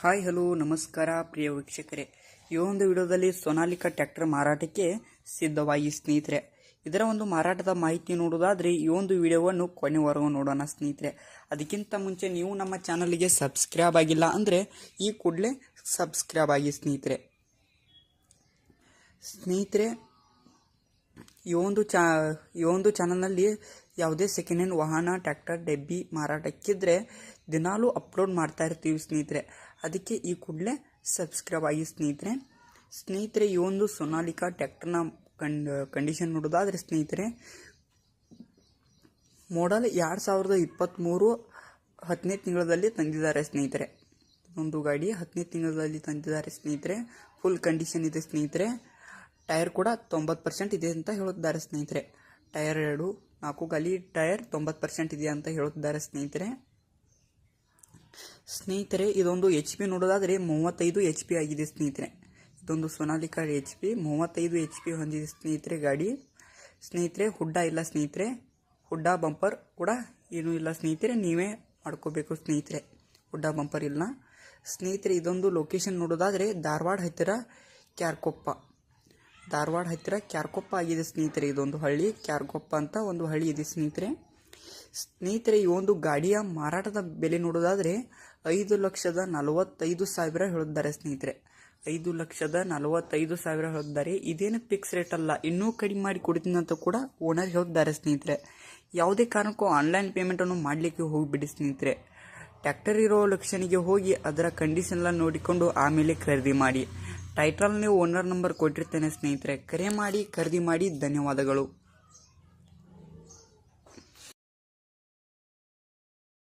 Hi, hello, ನಮಸ್ಕಾರ, ಪ್ರಿಯ ವೀಕ್ಷಕರೇ. ಈ ಒಂದು ವಿಡಿಯೋದಲ್ಲಿ ಸೊನಾಲಿಕಾ ಟ್ರ್ಯಾಕ್ಟರ್ ಮಾರಾಟಕ್ಕೆ ಸಿದ್ಧವಾಗಿ ಸ್ನೇಹಿತರೆ. ಇದರ ಒಂದು ಮಾರಾಟದ ಮಾಹಿತಿ ನೋಡೋದಾದ್ರೆ ಈ ಒಂದು ವಿಡಿಯೋವನ್ನು ಕೊನೆವರೆಗೂ ನೋಡೋಣ ಸ್ನೇಹಿತರೆ. ಅದಕ್ಕಿಂತ ಮುಂಚೆ ನೀವು ನಮ್ಮ ಚಾನಲ್ಗೆ ಸಬ್ಸ್ಕ್ರೈಬ್ ಆಗಿಲ್ಲ ಅಂದರೆ ಈ ಕೂಡಲೇ ಸಬ್ಸ್ಕ್ರೈಬ್ ಆಗಿ ಸ್ನೇಹಿತರೆ. ಸ್ನೇಹಿತರೆ, ಈ ಒಂದು ಚಾ, ಈ ಒಂದು ಚಾನಲ್ನಲ್ಲಿ ಯಾವುದೇ ಸೆಕೆಂಡ್ ಹ್ಯಾಂಡ್ ವಾಹನ, ಟ್ರ್ಯಾಕ್ಟರ್, ಡೆಬ್ಬಿ ಮಾರಾಟಕ್ಕಿದ್ರೆ ದಿನಾಲೂ ಅಪ್ಲೋಡ್ ಮಾಡ್ತಾ ಇರ್ತೀವಿ ಸ್ನೇಹಿತರೆ. ಅದಕ್ಕೆ ಈ ಕೂಡಲೇ ಸಬ್ಸ್ಕ್ರೈಬ್ ಆಗಿ ಸ್ನೇಹಿತರೆ. ಸ್ನೇಹಿತರೆ, ಈ ಒಂದು ಸೋನಾಲಿಕಾ ಟ್ಯಾಕ್ಟರ್ನ ಕಂಡ್, ಕಂಡೀಷನ್ ನೋಡೋದಾದ್ರೆ ಸ್ನೇಹಿತರೆ, ಮಾಡಲ್ ಎರಡು ಸಾವಿರದ ಇಪ್ಪತ್ತ್ಮೂರು ಹತ್ತನೇ ತಿಂಗಳಲ್ಲಿ ತಂದಿದ್ದಾರೆ ಸ್ನೇಹಿತರೆ. ಒಂದು ಗಾಡಿ ಹತ್ತನೇ ತಿಂಗಳಲ್ಲಿ ತಂದಿದ್ದಾರೆ ಸ್ನೇಹಿತರೆ. ಫುಲ್ ಕಂಡೀಷನ್ ಇದೆ ಸ್ನೇಹಿತರೆ. ಟೈರ್ ಕೂಡ ತೊಂಬತ್ತು ಪರ್ಸೆಂಟ್ ಇದೆ ಅಂತ ಹೇಳುತ್ತಿದ್ದಾರೆ ಸ್ನೇಹಿತರೆ. ಟೈರ್ ಎರಡು ನಾಲ್ಕು ಗಾಲಿ ಟೈರ್ ತೊಂಬತ್ತು ಪರ್ಸೆಂಟ್ ಇದೆ ಅಂತ ಹೇಳುತ್ತಿದ್ದಾರೆ ಸ್ನೇಹಿತರೆ. ಸ್ನೇಹಿತರೆ, ಇದೊಂದು ಎಚ್ ಪಿ ನೋಡೋದಾದರೆ ಮೂವತ್ತೈದು ಎಚ್ ಪಿ ಆಗಿದೆ ಸ್ನೇಹಿತರೆ. ಇದೊಂದು ಸೋನಾಲಿಕಾ ಎಚ್ ಪಿ ಮೂವತ್ತೈದು ಎಚ್ ಪಿ ಹೊಂದಿದೆ ಸ್ನೇಹಿತರೆ ಗಾಡಿ. ಸ್ನೇಹಿತರೆ, ಹುಡ್ಡ ಇಲ್ಲ ಸ್ನೇಹಿತರೆ. ಹುಡ್ಡ, ಬಂಪರ್ ಕೂಡ ಏನೂ ಇಲ್ಲ ಸ್ನೇಹಿತರೆ, ನೀವೇ ಮಾಡ್ಕೋಬೇಕು ಸ್ನೇಹಿತರೆ. ಹುಡ್ಡ, ಬಂಪರ್ ಇಲ್ಲ. ಸ್ನೇಹಿತರೆ, ಇದೊಂದು ಲೊಕೇಶನ್ ನೋಡೋದಾದರೆ ಧಾರವಾಡ ಹತ್ತಿರ ಕ್ಯಾರ್ಕೊಪ್ಪ. ಧಾರವಾಡ ಹತ್ತಿರ ಕ್ಯಾರ್ಕೊಪ್ಪ ಆಗಿದೆ ಸ್ನೇಹಿತರೆ. ಇದೊಂದು ಹಳ್ಳಿ. ಕ್ಯಾರ್ಕೊಪ್ಪ ಅಂತ ಒಂದು ಹಳ್ಳಿ ಇದೆ ಸ್ನೇಹಿತರೆ. ಸ್ನೇಹಿತರೆ, ಈ ಒಂದು ಗಾಡಿಯ ಮಾರಾಟದ ಬೆಲೆ ನೋಡೋದಾದರೆ ಐದು ಲಕ್ಷದ ನಲವತ್ತೈದು ಸಾವಿರ ಹೇಳಿದ್ದಾರೆ ಸ್ನೇಹಿತರೆ. ಐದು ಲಕ್ಷದ ನಲವತ್ತೈದು ಸಾವಿರ ಹೇಳಿದ್ದಾರೆ ಇದೇನು ಫಿಕ್ಸ್ ರೇಟ್ ಅಲ್ಲ. ಇನ್ನೂ ಕಡಿಮೆ ಮಾಡಿ ಕೊಡ್ತೀನಿ ಅಂತ ಕೂಡ ಓನರ್ ಹೇಳಿದ್ದಾರೆ ಸ್ನೇಹಿತರೆ. ಯಾವುದೇ ಕಾರಣಕ್ಕೂ ಆನ್ಲೈನ್ ಪೇಮೆಂಟನ್ನು ಮಾಡಲಿಕ್ಕೆ ಹೋಗಿಬಿಡಿ ಸ್ನೇಹಿತರೆ. ಟ್ಯಾಕ್ಟರ್ ಇರೋ ಲಕ್ಷಣಿಗೆ ಹೋಗಿ ಅದರ ಕಂಡೀಷನ್ ಎಲ್ಲ ನೋಡಿಕೊಂಡು ಆಮೇಲೆ ಖರೀದಿ ಮಾಡಿ. ಟೈಟಲ್ ನೀವು ಓನರ್ ನಂಬರ್ ಕೊಟ್ಟಿರ್ತೇನೆ ಸ್ನೇಹಿತರೆ. ಕರೆ ಮಾಡಿ ಖರೀದಿ ಮಾಡಿ ಧನ್ಯವಾದಗಳು.